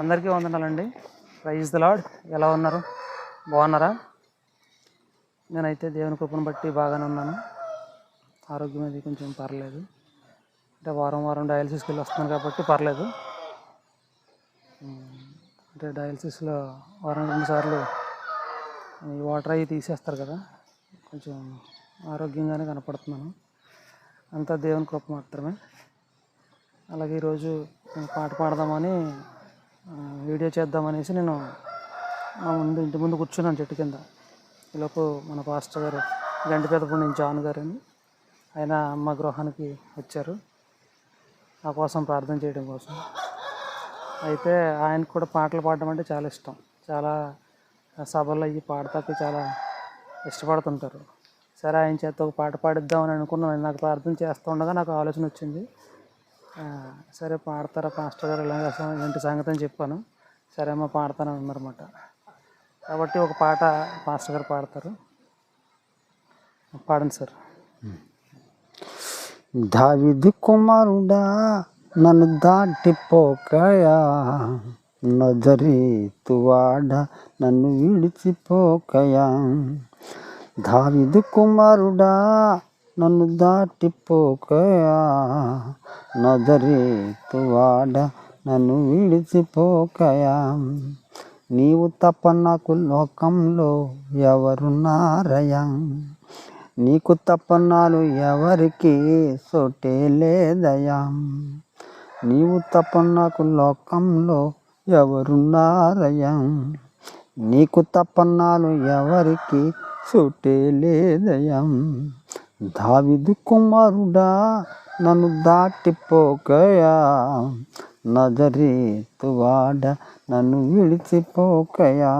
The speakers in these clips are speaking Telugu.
అందరికీ వందనాలండి. ప్రైజ్ ద లాడ్ ఎలా ఉన్నారు? బాగున్నారా? నేనైతే దేవుని కృపను బట్టి బాగానే ఉన్నాను. ఆరోగ్యం అది కొంచెం పర్లేదు. అంటే వారం వారం డయాలసిస్కి వెళ్ళి వస్తున్నాను కాబట్టి పర్లేదు. అంటే డయాలసిస్లో వారం రెండు సార్లు ఈ వాటర్ అవి తీసేస్తారు కదా. కొంచెం ఆరోగ్యంగానే కనపడుతున్నాను. అంతా దేవుని కృప మాత్రమే. అలాగే ఈరోజు పాట పాడదామని వీడియో చేద్దామనేసి నేను మా ముందు ఇంటి ముందు కూర్చున్నాను చెట్టు కింద. ఈలోపు మన పాస్టర్ గారు గంటిపేదపూడి నుంచి జాన్ గారు అని ఆయన మా గృహానికి వచ్చారు. నా కోసం ప్రార్థన చేయడం కోసం. అయితే ఆయనకు కూడా పాటలు పాడడం అంటే చాలా ఇష్టం. చాలా సభల్లో అయ్యి పాడతాకి చాలా ఇష్టపడుతుంటారు. సరే ఆయన చేత ఒక పాట పాడిద్దామని అనుకున్నాను. నాకు ప్రార్థన చేస్తుండగా నాకు ఆలోచన వచ్చింది. సరే పాడతారా పాస్టర్ గారు? ఇలా ఏంటి సంగతి అని చెప్పాను. సరే అమ్మ పాడతాను అన్నారన్నమాట. కాబట్టి ఒక పాట పాస్టర్ గారు పాడతారు. పాడండి సార్. దావిది కుమారుడా నన్ను దాటిపోకయా. నజరీతువాడ నన్ను విడిచిపోకయా. దావిది కుమారుడా నన్ను దాటిపోకయా? నజరీతువాడ నన్ను విడిచిపోకయా? నీవు తప్ప నాకు లోకంలో ఎవరున్నారయా? నీకు తప్పన్నాలు ఎవరికి సోటే లేదయా? నీవు తప్ప నాకు లోకంలో ఎవరున్నారయా? నీకు తప్పన్నాలు ఎవరికి సోటే లేదయా? దావిదు కుమారుడా నన్ను దాటిపోకయా నజరీతువాడ నన్ను విడిచిపోకయా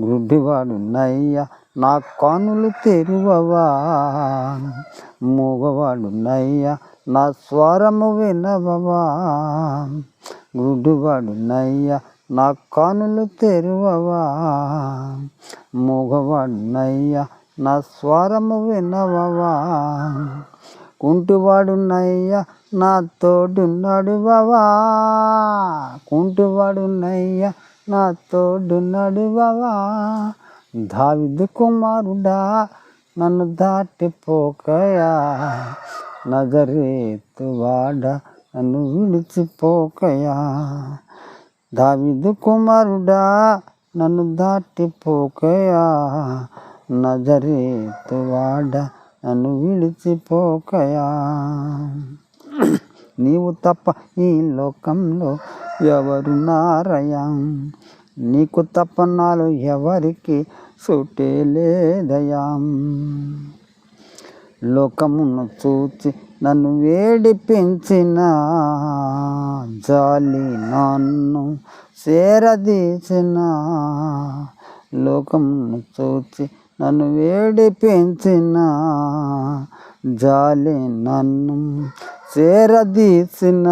గుడ్డివాడు నయ్యా నా కానులు తెరువవా మూగవాడు నయ్యా నా స్వరము వినవవా గుడ్డివాడు నయ్యా నా కానులు తెరువవా మూగవాడు నయ్యా నా స్వరము వినవవా? కుంటివాడు నా తోడున్నాడు బావా కుంటివాడు నా తోడున్నాడు బావా దావిదు కుమారుడా నన్ను దాటిపోకయా? నజరేతువాడ నన్ను విడిచిపోకయా? దావిదు కుమారుడా నన్ను దాటిపోకయా? నజరేతువాడ నన్ను విడిచిపోకయా. నీవు తప్ప ఈ లోకంలో ఎవరు నారయా? నీకు తప్ప నాలో ఎవరికి సుటే లేదయా? లోకమును చూచి నన్ను వేడిపించిన జాలి నన్ను చేరదీసిన లోకమును చూచి నన్ను వేడిపించిన జాలి నన్ను చేరదీసిన.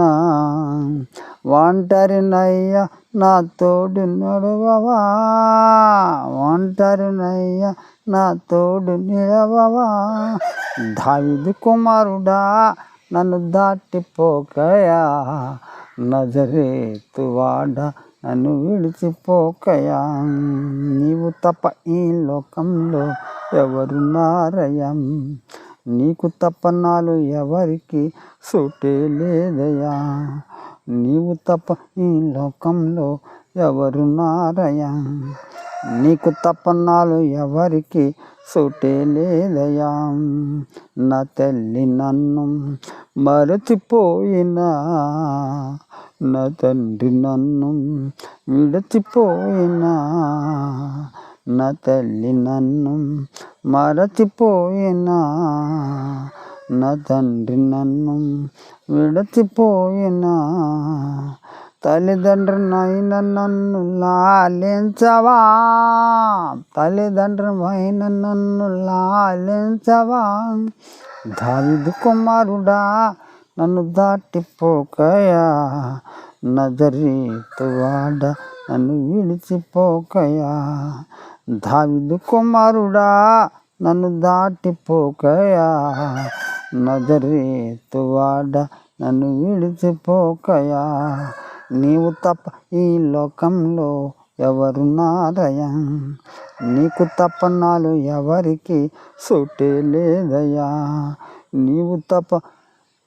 ఒంటరినయ్యా నా తోడు నడవవా ఒంటరినయ్యా నా తోడు నిలవవా? దావిదు కుమారుడా నన్ను దాటిపోకయా? నజరేతువాడా నన్ను విడిచిపోకయా? నీవు తప్ప ఈ లోకంలో ఎవరున్నారయం నీకు తప్ప నాలు ఎవరికి సూటే లేదయా నీవు తప్ప ఈ లోకంలో ఎవరున్నారయా నీకు తప్పన్నాలు ఎవరికి సుటే లేదయా నా తల్లి నన్ను మరచిపోయినా. నా తండ్రి నన్ను విడచిపోయినా. నా తల్లి నన్ను మరచిపోయినా. నా తండ్రి నన్ను విడచిపోయినా. తల్లిదండ్రులైన నన్ను లాలించవా తల్లిదండ్రులైన నన్ను లాలించవా దావిదు కుమారుడా నన్ను దాటిపోకయా. నజరీతువాడ నన్ను విడిచిపోకయా. దావిదు కుమారుడా నన్ను దాటిపోకయా. నజరీతువాడ నన్ను విడిచిపోకయా. నీవు తప్ప ఈ లోకంలో ఎవరున్నారయ్యా? నీకు తప్ప నాలు ఎవరికి సుటే లేదయ్యా. నీవు తప్ప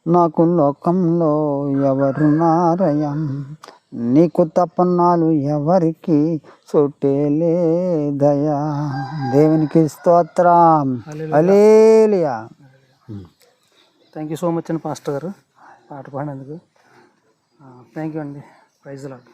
నాకు లోకంలో ఎవరున్నారయ్యా? నీకు తప్ప నాలు ఎవరికి సుటే లేదయ్యా. దేవునికి స్తోత్రం. Hallelujah thank you so much అండి పాస్టర్ గారు. పాట పాడినందుకు. థ్యాంక్ యూ అండి. Praise Lord.